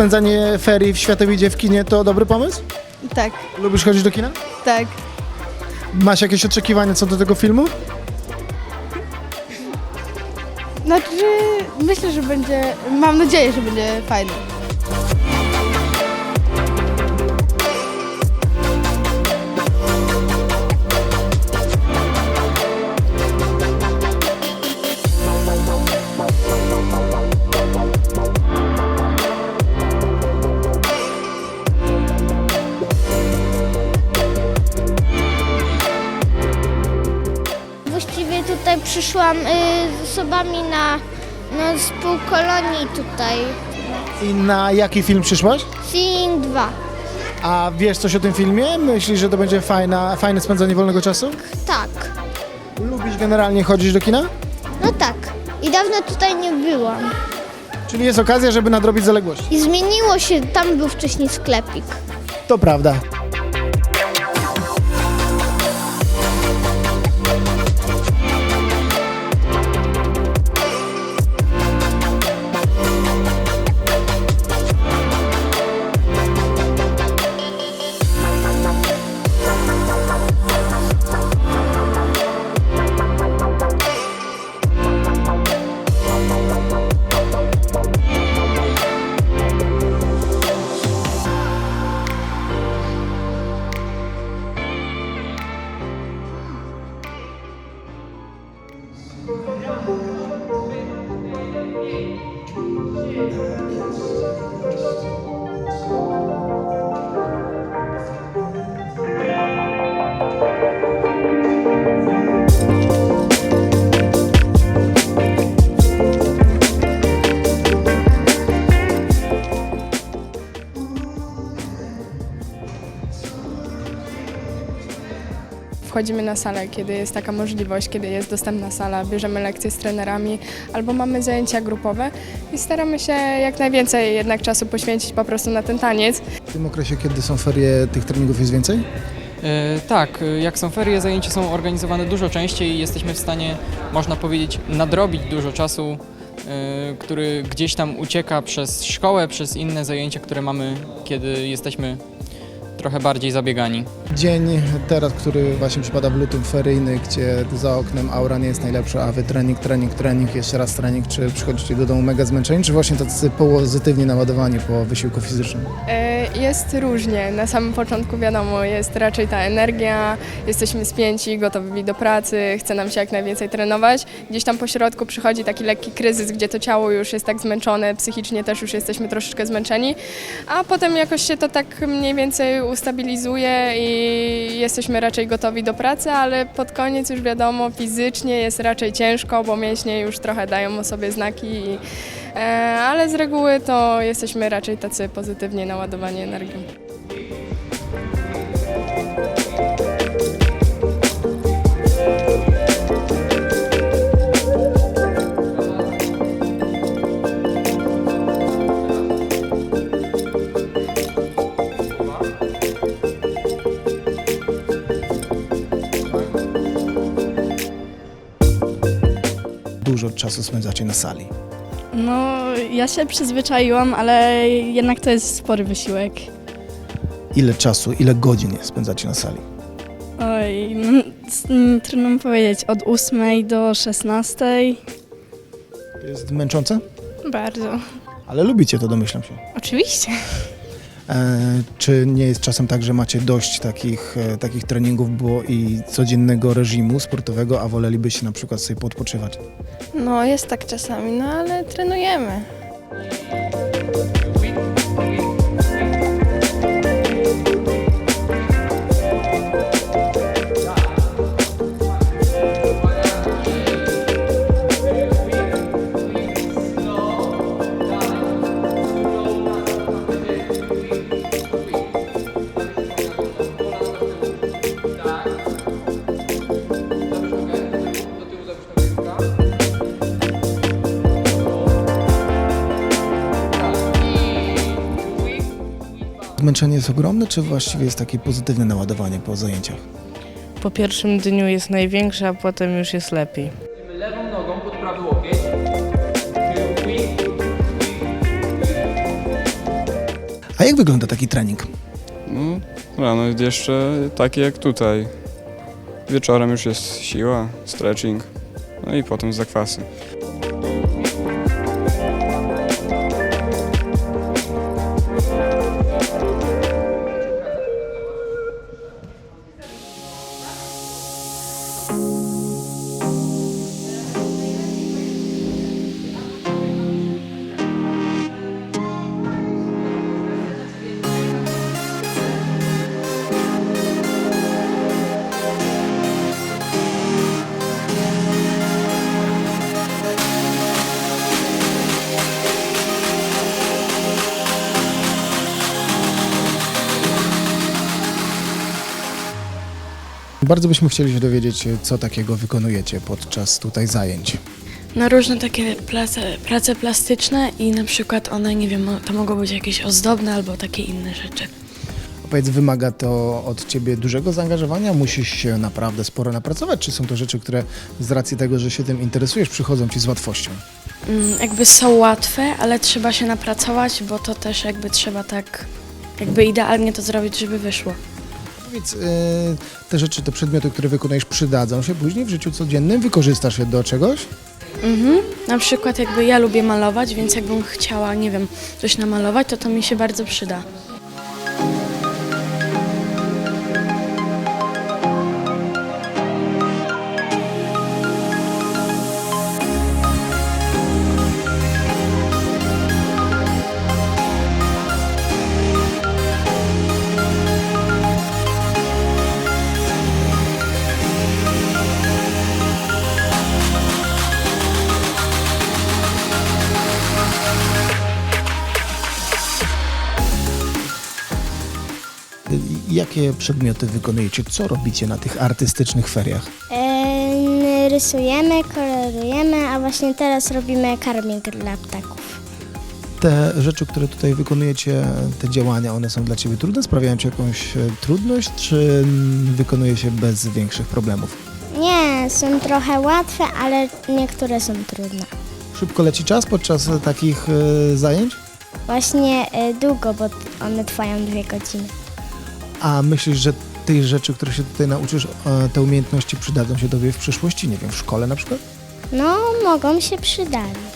spędzanie ferii w Światowidzie w kinie to dobry pomysł? Tak, Lubisz chodzić do kina? tak. Masz jakieś oczekiwania co do tego filmu? Znaczy, myślę, że będzie, mam nadzieję, że będzie fajny. Przyszłam y, z osobami na, na współkolonii tutaj. I na jaki film przyszłaś? Seeing 2. A wiesz coś o tym filmie? Myślisz, że to będzie fajna, fajne spędzanie wolnego czasu? Tak. Lubisz generalnie chodzić do kina? No tak. I dawno tutaj nie byłam. Czyli jest okazja, żeby nadrobić zaległości. I zmieniło się, tam był wcześniej sklepik. To prawda. Wchodzimy na salę, kiedy jest taka możliwość, kiedy jest dostępna sala, bierzemy lekcje z trenerami albo mamy zajęcia grupowe i staramy się jak najwięcej jednak czasu poświęcić po prostu na ten taniec. W tym okresie, kiedy są ferie, tych treningów jest więcej? E, Tak, e, jak są ferie, zajęcia są organizowane dużo częściej i jesteśmy w stanie, można powiedzieć, nadrobić dużo czasu, e, który gdzieś tam ucieka przez szkołę, przez inne zajęcia, które mamy, kiedy jesteśmy trochę bardziej zabiegani. Dzień teraz, który właśnie przypada w lutym feryjny, gdzie za oknem aura nie jest najlepsza, a wy trening, trening, trening, jeszcze raz trening, czy przychodzicie do domu mega zmęczeni, czy właśnie tacy pozytywnie naładowani po wysiłku fizycznym? E, Jest różnie. Na samym początku wiadomo, jest raczej ta energia, jesteśmy spięci, gotowi do pracy, chce nam się jak najwięcej trenować. Gdzieś tam po środku przychodzi taki lekki kryzys, gdzie to ciało już jest tak zmęczone, psychicznie też już jesteśmy troszeczkę zmęczeni, a potem jakoś się to tak mniej więcej ustabilizuje i jesteśmy raczej gotowi do pracy, ale pod koniec już wiadomo, fizycznie jest raczej ciężko, bo mięśnie już trochę dają o sobie znaki i E, ale z reguły to jesteśmy raczej tacy pozytywnie naładowani energią. Dużo czasu spędzacie na sali. No, ja się przyzwyczaiłam, ale jednak to jest spory wysiłek. Ile czasu, ile godzin spędzacie na sali? Oj, no, trudno mi powiedzieć, od 8 do 16. Jest męczące? Bardzo. Ale lubicie to, domyślam się. Oczywiście. E, czy nie jest czasem tak, że macie dość takich, e, takich treningów było i codziennego reżimu sportowego, a wolelibyście na przykład sobie podpoczywać? No jest tak czasami, no ale trenujemy. Zmęczenie jest ogromne, czy właściwie jest takie pozytywne naładowanie po zajęciach? Po pierwszym dniu jest największe, a potem już jest lepiej. Lewą nogą pod prawy łokieć. A jak wygląda taki trening? No, rano jeszcze takie jak tutaj. Wieczorem już jest siła, stretching, no i potem zakwasy. Bardzo byśmy chcieli się dowiedzieć, co takiego wykonujecie podczas tutaj zajęć. Na różne takie prace, prace plastyczne i na przykład one, nie wiem, to mogą być jakieś ozdobne albo takie inne rzeczy. Powiedz, wymaga to od ciebie dużego zaangażowania? Musisz się naprawdę sporo napracować? Czy są to rzeczy, które z racji tego, że się tym interesujesz, przychodzą ci z łatwością? Mm, Jakby są łatwe, ale trzeba się napracować, bo to też jakby trzeba tak, jakby idealnie to zrobić, żeby wyszło. Powiedz, yy, te rzeczy, te przedmioty, które wykonujesz, przydadzą się później w życiu codziennym? Wykorzystasz je do czegoś? Mhm. Na przykład jakby ja lubię malować, więc jakbym chciała, nie wiem, coś namalować, to to mi się bardzo przyda. Jakie przedmioty wykonujecie? Co robicie na tych artystycznych feriach? E, rysujemy, kolorujemy, a właśnie teraz robimy karmik dla ptaków. Te rzeczy, które tutaj wykonujecie, te działania, one są dla Ciebie trudne? Sprawiają Ci jakąś e, trudność, czy mm, wykonuje się bez większych problemów? Nie, są trochę łatwe, ale niektóre są trudne. Szybko leci czas podczas e, takich e, zajęć? Właśnie e, długo, bo one trwają dwie godziny. A myślisz, że tych rzeczy, które się tutaj nauczysz, e, te umiejętności przydadzą się Tobie w przyszłości? Nie wiem, w szkole na przykład? No, mogą się przydać.